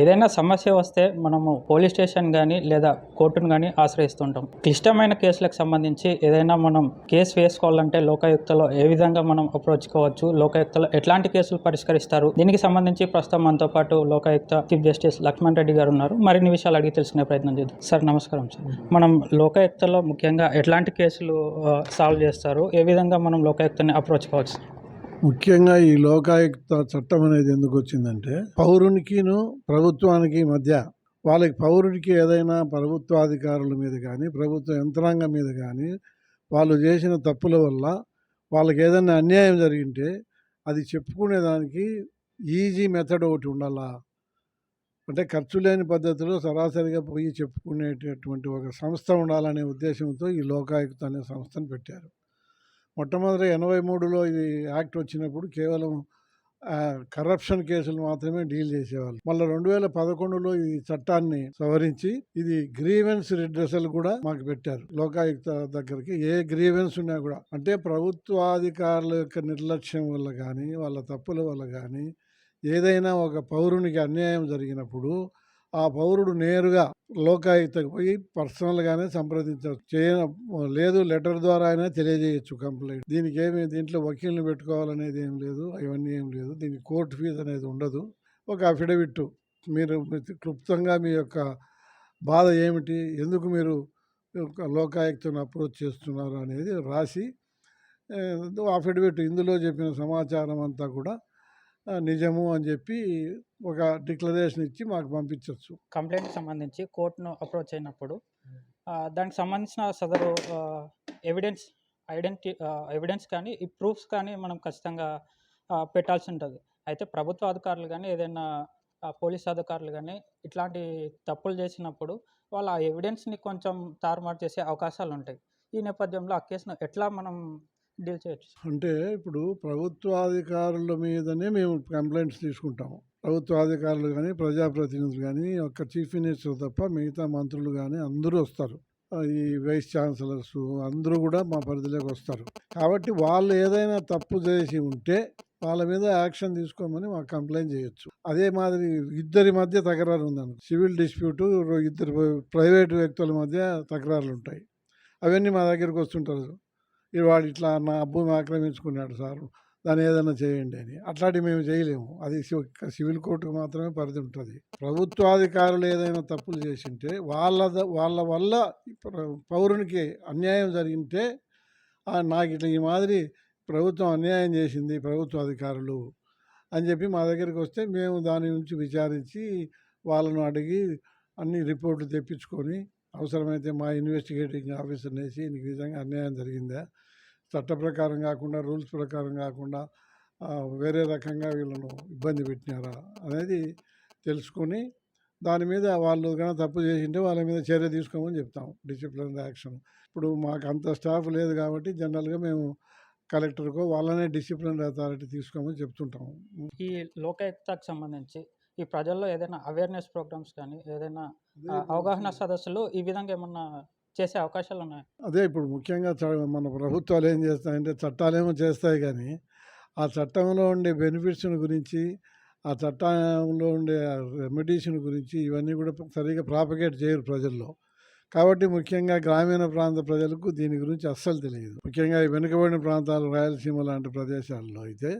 ఏదైనా సమస్య వస్తే మనము పోలీస్ స్టేషన్ కానీ లేదా కోర్టును కానీ ఆశ్రయిస్తుంటాం. క్లిష్టమైన కేసులకు సంబంధించి ఏదైనా మనం కేసు వేసుకోవాలంటే లోకాయుక్తలో ఏ విధంగా మనం అప్రోచ్ కావచ్చు లోకాయుక్తలో ఎట్లాంటి కేసులు పరిష్కరిస్తారు దీనికి సంబంధించి ప్రస్తుతం మనతో పాటు లోకాయుక్త చీఫ్ జస్టిస్ లక్ష్మణ్ రెడ్డి గారు ఉన్నారు. మరిన్ని విషయాలు అడిగి తెలుసుకునే ప్రయత్నం చేద్దాం. సార్ నమస్కారం సార్. మనం లోకాయుక్తలో ముఖ్యంగా ఎట్లాంటి కేసులు సాల్వ్ చేస్తారు ఏ విధంగా మనం లోకాయుక్తని అప్రోచ్ కావచ్చు? ముఖ్యంగా ఈ లోకాయుక్త చట్టం అనేది ఎందుకు వచ్చిందంటే పౌరునికిను ప్రభుత్వానికి మధ్య వాళ్ళకి పౌరుడికి ఏదైనా ప్రభుత్వాధికారుల మీద కానీ ప్రభుత్వ యంత్రాంగం మీద కానీ వాళ్ళు చేసిన తప్పుల వల్ల వాళ్ళకి ఏదైనా అన్యాయం జరిగింటే అది చెప్పుకునేదానికి ఈజీ మెథడ్ ఒకటి ఉండాలా? అంటే ఖర్చు లేని పద్ధతిలో సరాసరిగా పోయి చెప్పుకునేటటువంటి ఒక సంస్థ ఉండాలనే ఉద్దేశంతో ఈ లోకాయుక్త అనే సంస్థను పెట్టారు. మొట్టమొదటి ఎనభై మూడులో ఇది యాక్ట్ వచ్చినప్పుడు కేవలం కరప్షన్ కేసులు మాత్రమే డీల్ చేసేవాళ్ళు. మళ్ళీ రెండు వేల పదకొండులో ఈ చట్టాన్ని సవరించి ఇది గ్రీవెన్స్ రిడ్రెసల్ కూడా మాకు పెట్టారు. లోకాయుక్త దగ్గరికి ఏ గ్రీవెన్స్ ఉన్నా కూడా. అంటే ప్రభుత్వాధికారుల యొక్క నిర్లక్ష్యం వల్ల కానీ వాళ్ళ తప్పుల వల్ల కానీ ఏదైనా ఒక పౌరునికి అన్యాయం జరిగినప్పుడు ఆ పౌరుడు నేరుగా లోకాయుక్తకు పోయి పర్సనల్గానే సంప్రదించవచ్చు చేయ లేదు లెటర్ ద్వారా అయినా తెలియజేయచ్చు కంప్లైంట్. దీనికి ఏమి దీంట్లో వకీల్ని పెట్టుకోవాలనేది ఏం లేదు అవన్నీ ఏం లేదు. దీనికి కోర్టు ఫీజు అనేది ఉండదు. ఒక అఫిడవిట్ మీరు క్లుప్తంగా మీ యొక్క బాధ ఏమిటి? ఎందుకు మీరు లోకాయుక్తను అప్రోచ్ చేస్తున్నారు అనేది రాసి అఫిడవిట్ ఇందులో చెప్పిన సమాచారం అంతా కూడా నిజము అని చెప్పి ఒక డిక్లరేషన్ ఇచ్చి మాకు పంపించవచ్చు కంప్లైంట్కి సంబంధించి కోర్టును అప్రోచ్ అయినప్పుడు ఆ, దానికి సంబంధించిన సదరు ఎవిడెన్స్ ఐడెంటి ఎవిడెన్స్ కానీ ఈ ప్రూఫ్స్ కానీ మనం ఖచ్చితంగా పెట్టాల్సి ఉంటుంది. అయితే ప్రభుత్వ అధికారులు కానీ ఏదైనా పోలీస్ అధికారులు కానీ ఇట్లాంటి తప్పులు చేసినప్పుడు వాళ్ళు ఆ ఎవిడెన్స్ని కొంచెం తారుమారు చేసే అవకాశాలు ఉంటాయి ఈ నేపథ్యంలో ఆ కేసును ఎట్లా మనం డీల్ చేయొచ్చు. అంటే ఇప్పుడు ప్రభుత్వాధికారుల మీదనే మేము కంప్లైంట్స్ తీసుకుంటాము. ప్రభుత్వాధికారులు కానీ ప్రజాప్రతినిధులు కానీ ఒక్క చీఫ్ మినిస్టర్ తప్ప మిగతా మంత్రులు కానీ అందరూ వస్తారు. ఈ వైస్ ఛాన్సలర్స్ అందరూ కూడా మా పరిధిలోకి వస్తారు. కాబట్టి వాళ్ళు ఏదైనా తప్పు చేసి ఉంటే వాళ్ళ మీద యాక్షన్ తీసుకోమని మాకు కంప్లైంట్ చేయొచ్చు. అదే మాదిరి ఇద్దరి మధ్య తకరారు ఉందను. సివిల్ డిస్ప్యూట్ ఇద్దరు ప్రైవేట్ వ్యక్తుల మధ్య తకరారులు ఉంటాయి అవన్నీ మా దగ్గరికి వస్తుంటారు. వాడు ఇట్లా నా భూమి ఆక్రమించుకున్నాడు సార్ దాన్ని ఏదైనా చేయండి అని. అట్లాంటివి మేము చేయలేము. అది సివిల్ కోర్టుకు మాత్రమే పరిధి ఉంటుంది. ప్రభుత్వాధికారులు ఏదైనా తప్పులు చేసింటే వాళ్ళ వాళ్ళ వల్ల పౌరునికి అన్యాయం జరిగింటే నాకు ఇట్లా ఈ మాదిరి ప్రభుత్వం అన్యాయం చేసింది ప్రభుత్వ అధికారులు అని చెప్పి మా దగ్గరికి వస్తే మేము దాని నుంచి విచారించి వాళ్ళను అడిగి అన్ని రిపోర్ట్లు తెప్పించుకొని అవసరమైతే మా ఇన్వెస్టిగేటింగ్ ఆఫీసర్ని వేసి నీకు నిజంగా విధంగా అన్యాయం జరిగిందా? చట్ట ప్రకారం కాకుండా రూల్స్ ప్రకారం కాకుండా వేరే రకంగా వీళ్ళను ఇబ్బంది పెట్టినారా అనేది తెలుసుకొని దాని మీద వాళ్ళు కనుక తప్పు చేసింటే వాళ్ళ మీద చర్య తీసుకోమని చెప్తాం. డిసిప్లిన్ యాక్షన్ ఇప్పుడు మాకు అంత స్టాఫ్ లేదు కాబట్టి జనరల్గా మేము కలెక్టర్కో వాళ్ళనే డిసిప్లిన్ అథారిటీ తీసుకోమని చెప్తుంటాము ఈ లోకాయుక్తకు సంబంధించి ఈ ప్రజల్లో ఏదైనా అవేర్నెస్ ప్రోగ్రామ్స్ కానీ ఏదైనా అవగాహన సదస్సులు ఈ విధంగా ఏమన్నా చేసే అవకాశాలు ఉన్నాయి? అదే ఇప్పుడు ముఖ్యంగా మన ప్రభుత్వాలు ఏం చేస్తాయంటే చట్టాలేమో చేస్తాయి కానీ ఆ చట్టంలో ఉండే బెనిఫిట్స్ గురించి ఆ చట్టంలో ఉండే రెమెడీషన్ గురించి ఇవన్నీ కూడా సరిగా ప్రాపగేట్ చేయరు ప్రజల్లో. కాబట్టి ముఖ్యంగా గ్రామీణ ప్రాంత ప్రజలకు దీని గురించి అస్సలు తెలియదు. ముఖ్యంగా ఈ వెనుకబడిన ప్రాంతాలు రాయలసీమ లాంటి ప్రదేశాల్లో అయితే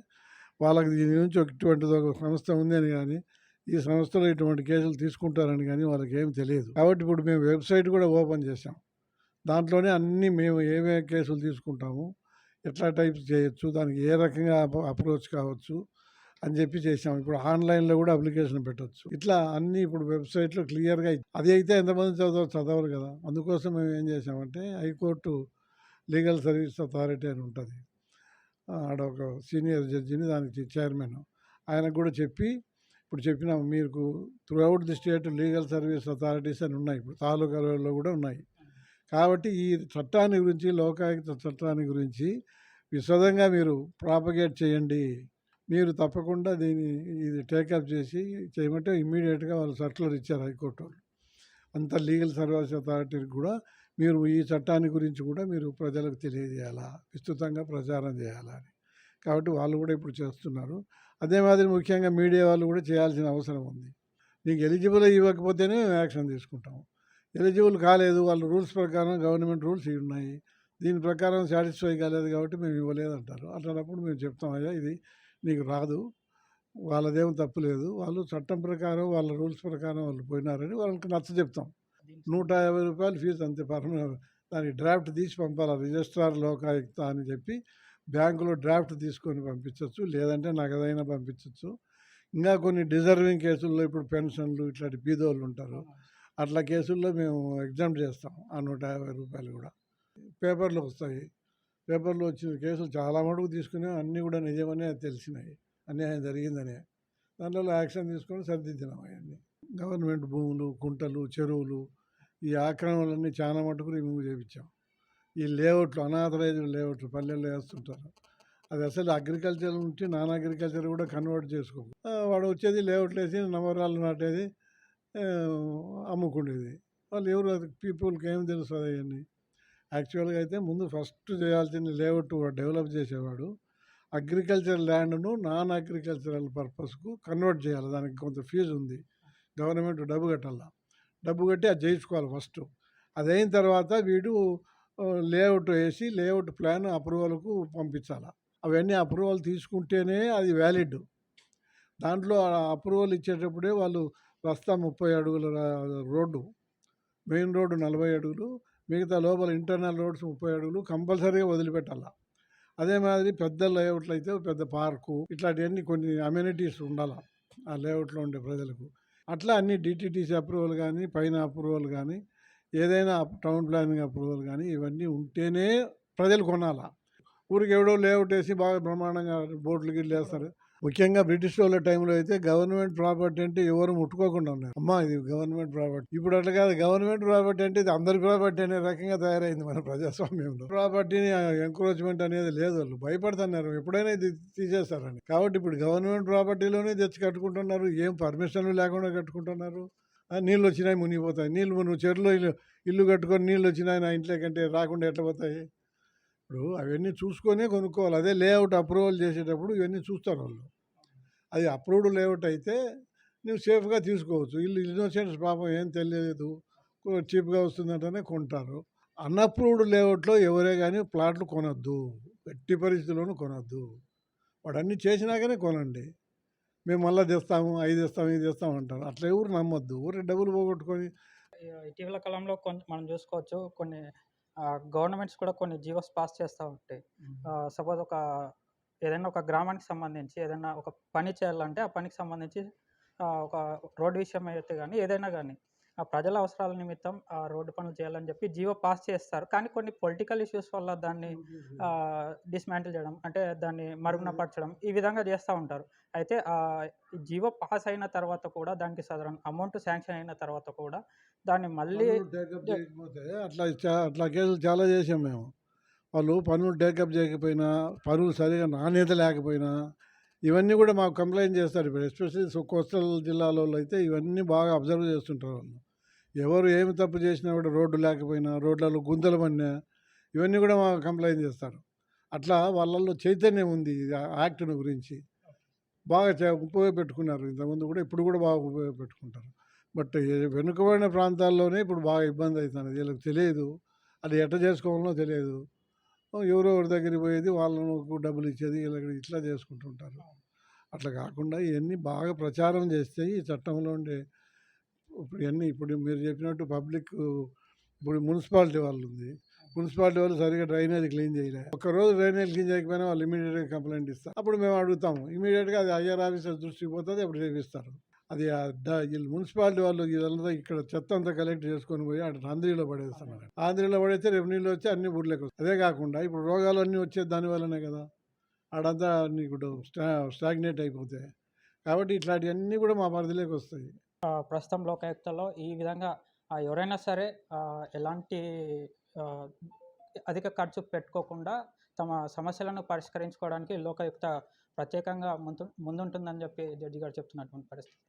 వాళ్ళకి దీని గురించి ఒక ఇటువంటిది ఒక సంస్థ ఉందని కానీ ఈ సంస్థలో ఇటువంటి కేసులు తీసుకుంటారని కానీ వాళ్ళకి ఏమి తెలియదు. కాబట్టి ఇప్పుడు మేము వెబ్సైట్ కూడా ఓపెన్ చేసాం దాంట్లోనే అన్నీ మేము ఏమేమి కేసులు తీసుకుంటాము ఎట్లా టైప్స్ చేయొచ్చు దానికి ఏ రకంగా అప్రోచ్ కావచ్చు అని చెప్పి చేసాం ఇప్పుడు ఆన్లైన్లో కూడా అప్లికేషన్ పెట్టొచ్చు. ఇట్లా అన్నీ ఇప్పుడు వెబ్సైట్లో క్లియర్గా అది అయితే ఎంతమంది చదవ చదవరు కదా. అందుకోసం మేము ఏం చేసామంటే హైకోర్టు లీగల్ సర్వీస్ అథారిటీ అని ఉంటుంది. ఆడ ఒక సీనియర్ జడ్జిని దానికి చైర్మన్. ఆయనకు కూడా చెప్పి ఇప్పుడు చెప్పిన మీకు throughout the state legal service authorities అని ఉన్నాయి. ఇప్పుడు తాలూకాలలో కూడా ఉన్నాయి. కాబట్టి ఈ చట్టాన్ని గురించి లోకాయుక్త చట్టాన్ని గురించి విశదంగా మీరు ప్రాపగేట్ చేయండి. మీరు తప్పకుండా దీన్ని ఇది టేకప్ చేసి చేయమంటే ఇమ్మీడియట్గా వాళ్ళు సర్కులర్ ఇచ్చారు హైకోర్టు వాళ్ళు. అంత లీగల్ సర్వీస్ అథారిటీకి కూడా మీరు ఈ చట్టాన్ని గురించి కూడా మీరు ప్రజలకు తెలియజేయాలా? విస్తృతంగా ప్రచారం చేయాలని కాబట్టి వాళ్ళు కూడా ఇప్పుడు చేస్తున్నారు. అదే మాదిరి ముఖ్యంగా మీడియా వాళ్ళు కూడా చేయాల్సిన అవసరం ఉంది. నీకు ఎలిజిబుల్ ఇవ్వకపోతేనే మేము యాక్షన్ తీసుకుంటాం ఎలిజిబుల్ కాలేదు వాళ్ళ రూల్స్ ప్రకారం గవర్నమెంట్ రూల్స్ ఇవి ఉన్నాయి. దీని ప్రకారం సాటిస్ఫై కాలేదు కాబట్టి మేము ఇవ్వలేదు అంటారు అట్లాంటప్పుడు మేము చెప్తాం అయ్యా ఇది నీకు రాదు. వాళ్ళదేం తప్పు లేదు. వాళ్ళు చట్టం ప్రకారం వాళ్ళ రూల్స్ ప్రకారం వాళ్ళు పోయినారని వాళ్ళకి నచ్చ చెప్తాం. నూట యాభై రూపాయలు ఫీజు అంతే. పర్మ దాన్ని డ్రాఫ్ట్ తీసి పంపాలి రిజిస్ట్రార్ లోకాయుక్త అని చెప్పి బ్యాంకులో డ్రాఫ్ట్ తీసుకొని పంపించవచ్చు లేదంటే నగదైనా పంపించవచ్చు ఇంకా కొన్ని డిజర్వింగ్ కేసుల్లో ఇప్పుడు పెన్షన్లు ఇట్లాంటి బీదోళ్ళు ఉంటారు. అట్లా కేసుల్లో మేము ఎగ్జామ్ చేస్తాం ఆ నూట యాభై రూపాయలు కూడా. పేపర్లు వస్తాయి. పేపర్లో వచ్చిన కేసులు చాలా మటుకు తీసుకుని అన్నీ కూడా నిజమనే తెలిసినాయి. అన్యాయం జరిగిందనే. దానిలో యాక్షన్ తీసుకొని సరిదిద్దినాం అవన్నీ. గవర్నమెంట్ భూములు కుంటలు చెరువులు ఈ ఆక్రమణలన్నీ చాలా మటుకు రిమూవ్ చేయించాం ఈ లేఅవుట్లు అనాథరైజ్డ్ లేఅవుట్లు పల్లెల్లో వేస్తుంటారు. అది అసలు అగ్రికల్చర్ నుంచి నాన్ అగ్రికల్చర్ కూడా కన్వర్ట్ చేసుకో వాడు వచ్చేది లేఅవుట్లు వేసి నవరాలు నాటేది అమ్ముకునేది వాళ్ళు ఎవరు పీపుల్కి ఏం తెలుస్తుంది అవన్నీ? యాక్చువల్గా అయితే ముందు ఫస్ట్ చేయాల్సిన లేఅవుట్ డెవలప్ చేసేవాడు. అగ్రికల్చర్ ల్యాండ్ను నాన్ అగ్రికల్చరల్ పర్పస్కు కన్వర్ట్ చేయాలి. దానికి కొంత ఫీజు ఉంది. గవర్నమెంట్ డబ్బు కట్టాల? డబ్బు కట్టి అది చేయించుకోవాలి ఫస్ట్. అది అయిన తర్వాత వీడు లేఅవుట్ వేసి లేఅవుట్ ప్లాన్ అప్రూవల్కు పంపించాలి. అవన్నీ అప్రూవల్ తీసుకుంటేనే అది వ్యాలిడ్. దాంట్లో అప్రూవల్ ఇచ్చేటప్పుడే వాళ్ళు రస్తా ముప్పై అడుగుల రోడ్డు మెయిన్ రోడ్డు నలభై అడుగులు మిగతా లోపల ఇంటర్నల్ రోడ్స్ ముప్పై అడుగులు కంపల్సరీగా వదిలిపెట్టాలా. అదే మాదిరి పెద్ద లేఅవుట్లు అయితే పెద్ద పార్కు ఇట్లాంటివన్నీ కొన్ని అమ్యూనిటీస్ ఉండాలి ఆ లేఅవుట్లో ఉండే ప్రజలకు. అట్లా అన్ని డిటిటీసీ అప్రూవల్ కానీ పైన అప్రూవల్ కానీ ఏదైనా టౌన్ ప్లానింగ్ అప్రూవల్ కానీ ఇవన్నీ ఉంటేనే ప్రజలు కొనాలా. ఊరికి ఎవడో లేఅవుట్ వేసి బాగా బ్రహ్మాండంగా బోట్లు గిట్లు వేస్తారు. ముఖ్యంగా బ్రిటిష్ వాళ్ళ టైంలో అయితే గవర్నమెంట్ ప్రాపర్టీ అంటే ఎవరు ముట్టుకోకుండా ఉన్నారు. అమ్మా ఇది గవర్నమెంట్ ప్రాపర్టీ. ఇప్పుడు అట్లా కాదు గవర్నమెంట్ ప్రాపర్టీ అంటే ఇది అందరి ప్రాపర్టీ అనే రకంగా తయారైంది మన ప్రజాస్వామ్యంలో. ప్రాపర్టీని ఎంక్రోచ్మెంట్ అనేది లేదు వాళ్ళు. భయపడుతున్నారు. ఎప్పుడైనా ఇది తీసేస్తారని. కాబట్టి ఇప్పుడు గవర్నమెంట్ ప్రాపర్టీలోనే తెచ్చి కట్టుకుంటున్నారు. ఏం పర్మిషన్లు లేకుండా కట్టుకుంటున్నారు. నీళ్ళు వచ్చినాయి మునిగిపోతాయి. నీళ్ళు నువ్వు చెరువులో ఇల్లు ఇల్లు కట్టుకొని నీళ్ళు వచ్చినాయి నా ఇంట్లో కంటే రాకుండా ఎట్లా పోతాయి? ఇప్పుడు అవన్నీ చూసుకొనే కొనుక్కోవాలి. అదే లేఅవుట్ అప్రూవల్ చేసేటప్పుడు ఇవన్నీ చూస్తారు వాళ్ళు. అది అప్రూవ్డ్ లేఅవుట్ అయితే నువ్వు సేఫ్గా తీసుకోవచ్చు. ఇల్లు ఇన్నోసెంట్స్ పాపం ఏం తెలియదు. చీప్గా వస్తుందంటేనే కొంటారు. అన్అప్రూవ్డ్ లేఅవుట్లో ఎవరే కానీ ప్లాట్లు కొనొద్దు. ఎట్టి పరిస్థితుల్లోనూ కొనొద్దు. వాడు అన్నీ చేసినాకనే కొనండి. మేము మళ్ళీ తెస్తాము ఐదు ఇస్తాము ఇది ఇస్తాము అంటారు. అట్లా ఎవరు నమ్మొద్దు. ఊరే డబ్బులు పోగొట్టుకొని ఇటీవల కాలంలో కొన్ని మనం చూసుకోవచ్చు కొన్ని గవర్నమెంట్స్ కూడా కొన్ని జీవోస్ పాస్ చేస్తూ ఉంటాయి. సపోజ్ ఒక ఏదైనా ఒక గ్రామానికి సంబంధించి ఏదైనా ఒక పని చేయాలంటే ఆ పనికి సంబంధించి ఒక రోడ్డు విషయం అయితే కానీ ఏదైనా కానీ ప్రజల అవసరాల నిమిత్తం ఆ రోడ్డు పనులు చేయాలని చెప్పి జీవో పాస్ చేస్తారు. కానీ కొన్ని పొలిటికల్ ఇష్యూస్ వల్ల దాన్ని డిస్మాంటిల్ చేయడం అంటే దాన్ని మరుగున పరచడం ఈ విధంగా చేస్తూ ఉంటారు. అయితే ఆ జీవో పాస్ అయిన తర్వాత కూడా దానికి సాధారణ అమౌంట్ శాంక్షన్ అయిన తర్వాత కూడా దాన్ని మళ్ళీ అట్లా అట్లా కేసులు చాలా చేసాం మేము. వాళ్ళు పనులు టేకప్ చేయకపోయినా పనులు సరిగా నాణ్యత లేకపోయినా ఇవన్నీ కూడా మాకు కంప్లైంట్ చేస్తారు. ఇప్పుడు ఎస్పెషల్లీ కోస్టల్ జిల్లాలో అయితే ఇవన్నీ బాగా అబ్జర్వ్ చేస్తుంటారు వాళ్ళు. ఎవరు ఏమి తప్పు చేసినా కూడా రోడ్డు లేకపోయినా రోడ్లలో గుంతలు పడినా ఇవన్నీ కూడా మాకు కంప్లైంట్ చేస్తారు. అట్లా వాళ్ళల్లో చైతన్యం ఉంది ఈ యాక్ట్ను గురించి. బాగా ఉపయోగపెట్టుకున్నారు. ఇంతకుముందు కూడా ఇప్పుడు కూడా బాగా ఉపయోగపెట్టుకుంటారు. బట్ వెనుకబడిన ప్రాంతాల్లోనే ఇప్పుడు బాగా ఇబ్బంది అవుతుంది. వీళ్ళకి తెలియదు. అది ఎట్ట చేసుకోవాలో తెలియదు. ఎవరో ఎవరి దగ్గరికి పోయేది వాళ్ళను డబ్బులు ఇచ్చేది వీళ్ళకి ఇట్లా చేసుకుంటుంటారు. అట్లా కాకుండా ఇవన్నీ బాగా ప్రచారం చేస్తే ఈ చట్టంలో ఉండే ఇప్పుడు ఇవన్నీ ఇప్పుడు మీరు చెప్పినట్టు పబ్లిక్ ఇప్పుడు మున్సిపాలిటీ వాళ్ళు ఉంది మున్సిపాలిటీ వాళ్ళు సరిగా డ్రైనేజ్ క్లీన్ చేయలే. రోజు డ్రైనేజ్ క్లీన్ చేయకపోయినా వాళ్ళు ఇమీడియట్గా కంప్లైంట్ ఇస్తారు. అప్పుడు మేము అడుగుతాము. ఇమీడియట్గా అది ఐఆర్ ఆఫీసర్ దృష్టికి పోతుంది అప్పుడు చేపిస్తారు అది వీళ్ళు మున్సిపాలిటీ వాళ్ళు వీళ్ళంతా ఇక్కడ చెత్త అంతా కలెక్ట్ చేసుకొని పోయి అటు ఆంధ్రీలో పడేస్తున్నారు. ఆంధ్రీలో పడేస్తే రేపు నీళ్ళు వచ్చి అన్ని ఊర్లోకి అదే కాకుండా ఇప్పుడు రోగాలు అన్నీ వచ్చేది దానివల్లనే కదా. ఆడంతా నీకు స్టా స్టాగ్నేట్ అయిపోతాయి. కాబట్టి ఇట్లాంటివన్నీ కూడా మా పరిధిలోకి వస్తాయి. ప్రస్తుతం లోకాయుక్తలో ఈ విధంగా ఎవరైనా సరే ఎలాంటి అధిక ఖర్చు పెట్టుకోకుండా తమ సమస్యలను పరిష్కరించుకోవడానికి లోకాయుక్త ప్రత్యేకంగా ముందు ముందుంటుందని చెప్పి జడ్జి గారు చెప్తున్నటువంటి పరిస్థితి.